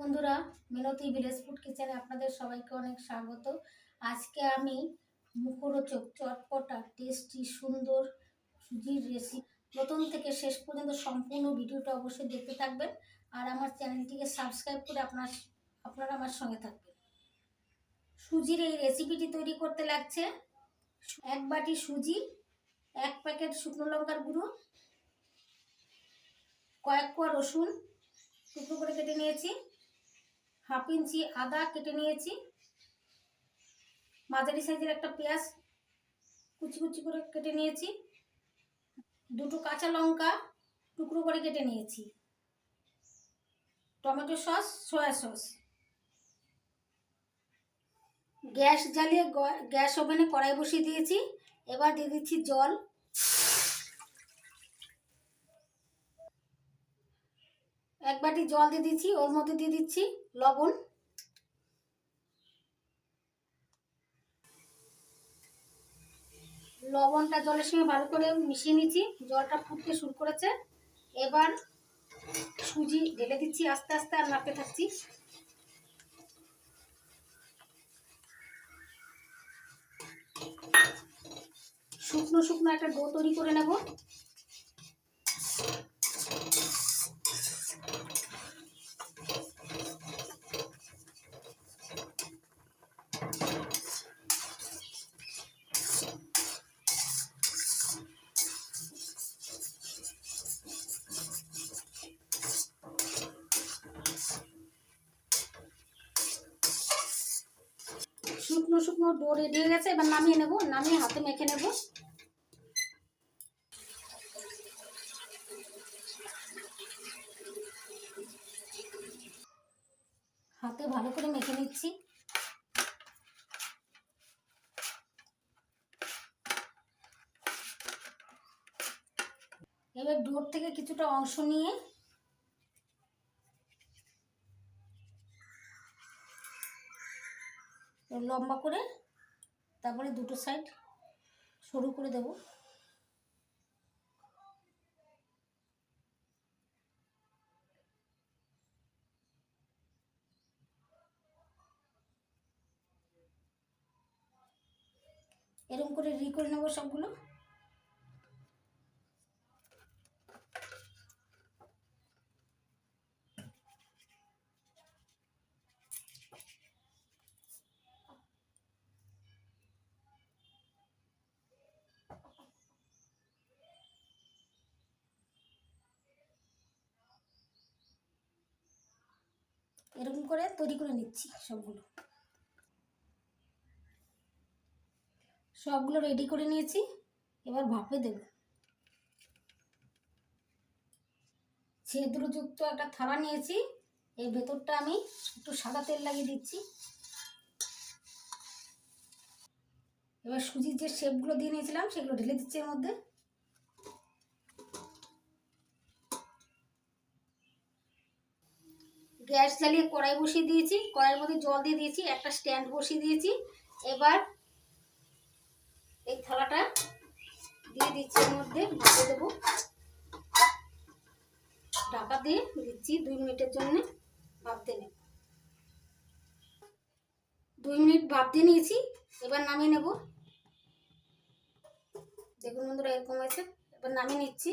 বন্ধুরা, মিনতি village food কিচেনে আপনাদের সবাইকে অনেক স্বাগত। আজকে আমি মুখরোচক, চটপটা, টেস্টি, সুন্দর, সুজির রেসিপি প্রথম থেকে শেষ পর্যন্ত সম্পূর্ণ ভিডিওটা অবশ্যই দেখতে থাকবেন আর আমার চ্যানেলটিকে সাবস্ক্রাইব করে আপনার, আপনারা আমার সঙ্গে থাকবেন। সুজির এই রেসিপিটি তৈরি করতে লাগছে। এক বাটি সুজি, এক প্যাকেট শুকনো লঙ্কার গুঁড়ো, কয়েক কোয়া রসুন, টুকরো করে কেটে নিয়েছি। হাফ ইঞ্চি আদা কেটে নিয়েছি। মাঝারি সাইজের একটা পেঁয়াজ কুচি কুচি করে কেটে নিয়েছি। দুটো কাঁচা লঙ্কা টুকরো করে কেটে নিয়েছি। Tomato sauce, soya sauce. Gas জ্বালিয়ে গ্যাস ওভেনে কড়াই বসিয়ে দিয়েছি। এবার দিয়ে দিচ্ছি জল এক বাটি জল দিয়ে দিচ্ছি, ওর মধ্যে দিয়ে দিচ্ছি লবণ। লবণটা জলের সঙ্গে ভালো করে মিশিয়ে নিচ্ছি, জলটা ফুটতে শুরু করেছে। এবার সুজি ঢেলে দিচ্ছি, আস্তে আস্তে আর নাড়তে থাকছি। শুকনো শুকনো একটা ডো তৈরি করে নেব। শুকনো শুকনো ডো রেডি হয়ে গেছে, এবার নামিয়ে নেব, নামিয়ে হাতে মেখে নেব। হাতে ভালো করে মেখে নিচ্ছি। এবার ডোর থেকে কিছুটা অংশ নিয়ে লম্বা করে তারপরে দুটো সাইড সরু করে দেব। এরকম করে রি করে নেব সবগুলো। এরকম করে তৈরি করে নিচ্ছি সবগুলো। সবগুলো রেডি করে নিয়েছি। এবার ভাপে দেব। ছিদ্রযুক্ত একটা থালা নিয়েছি। এর ভেতরটা আমি একটু সাদা তেল লাগিয়ে দিচ্ছি। এবার সুজির যে শেপগুলো দিয়ে নিয়েছিলাম, সেগুলো ঢেলে দিচ্ছি এর মধ্যে। গ্যাস জ্বালিয়ে কড়াই বসিয়ে দিয়েছি। কড়াইয়ের মধ্যে জল দিয়ে দিয়েছি, একটা স্ট্যান্ড বসিয়ে দিয়েছি। এবার এই থালাটা দিয়ে দিচ্ছি এর মধ্যে ভাপে দেবো। ঢাকা দিয়ে দিচ্ছি দুই মিনিটের জন্য ভাপতে নেব। দুই মিনিট দিয়ে নিয়েছি, এবার নামিয়ে নেব। দেখুন বন্ধুরা এরকম হয়েছে, এবার নামিয়ে নিচ্ছি।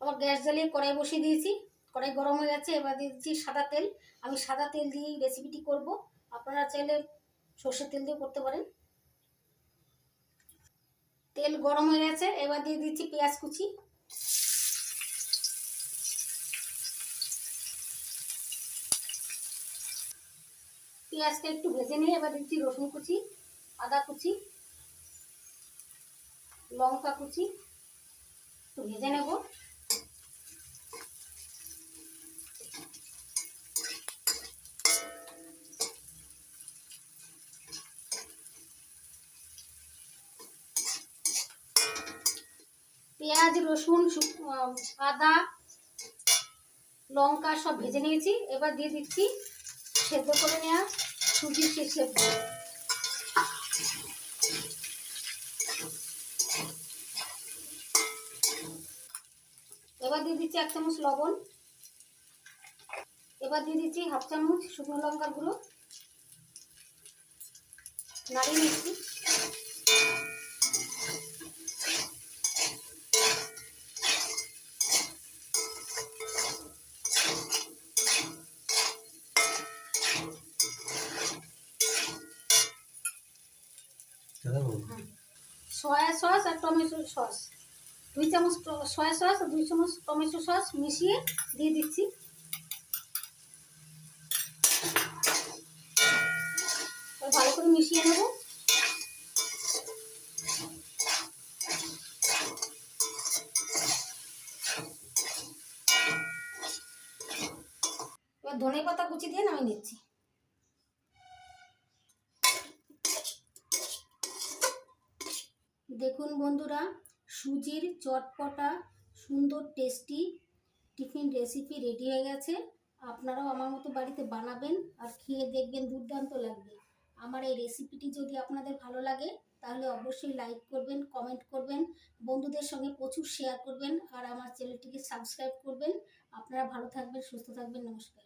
আবার গ্যাস জ্বালিয়ে কড়াই বসিয়ে দিয়েছি। কড়াই গরম হয়ে গেছে, এবার দিচ্ছি সাদা তেল। আমি সাদা তেল দিয়েই রেসিপিটি করব। আপনারা চাইলে সর্ষের তেল দিয়ে করতে পারেন। তেল গরম হয়ে গেছে, এবার দিয়ে দিচ্ছি পেঁয়াজ কুচি। পেঁয়াজটা একটু ভেজে নিয়ে এবার দিচ্ছি রসুন কুচি, আদা কুচি, লঙ্কা কুচি। একটু ভেজে নেব। পেঁয়াজ, রসুন আদা, লঙ্কা সব ভেজে নিয়েছি। এবার দিয়ে দিচ্ছি সেদ্ধ করে নেওয়া সুজির সে সেদ্ধ এবার দিয়ে দিচ্ছি এক চামচ লবণ। এবার দিয়ে দিচ্ছি হাফ চামচ শুকনো লঙ্কার গুঁড়ো। নাড়িয়ে নিচ্ছি। সয়া সস আর টমেটো সস। দুই চামচ সয়া সস আর দুই চামচ টমেটো সস মিশিয়ে দিয়ে দিচ্ছি। ভালো করে মিশিয়ে নেব। ধনে পাতা কুচি দিয়ে নামিয়ে নিচ্ছি। দেখুন বন্ধুরা, সুজির চটপটা, সুন্দর টেস্টি টিফিন রেসিপি রেডি হয়ে গেছে। আপনারাও আমার মতো বাড়িতে বানাবেন আর খেয়ে দেখবেন, দুর্দান্ত লাগবে। আমার এই রেসিপিটি যদি আপনাদের ভালো লাগে, তাহলে অবশ্যই লাইক করবেন কমেন্ট করবেন, বন্ধুদের সঙ্গে প্রচুর শেয়ার করবেন, আর আমার চ্যানেলটিকে সাবস্ক্রাইব করবেন। আপনারা ভালো থাকবেন, সুস্থ থাকবেন, নমস্কার।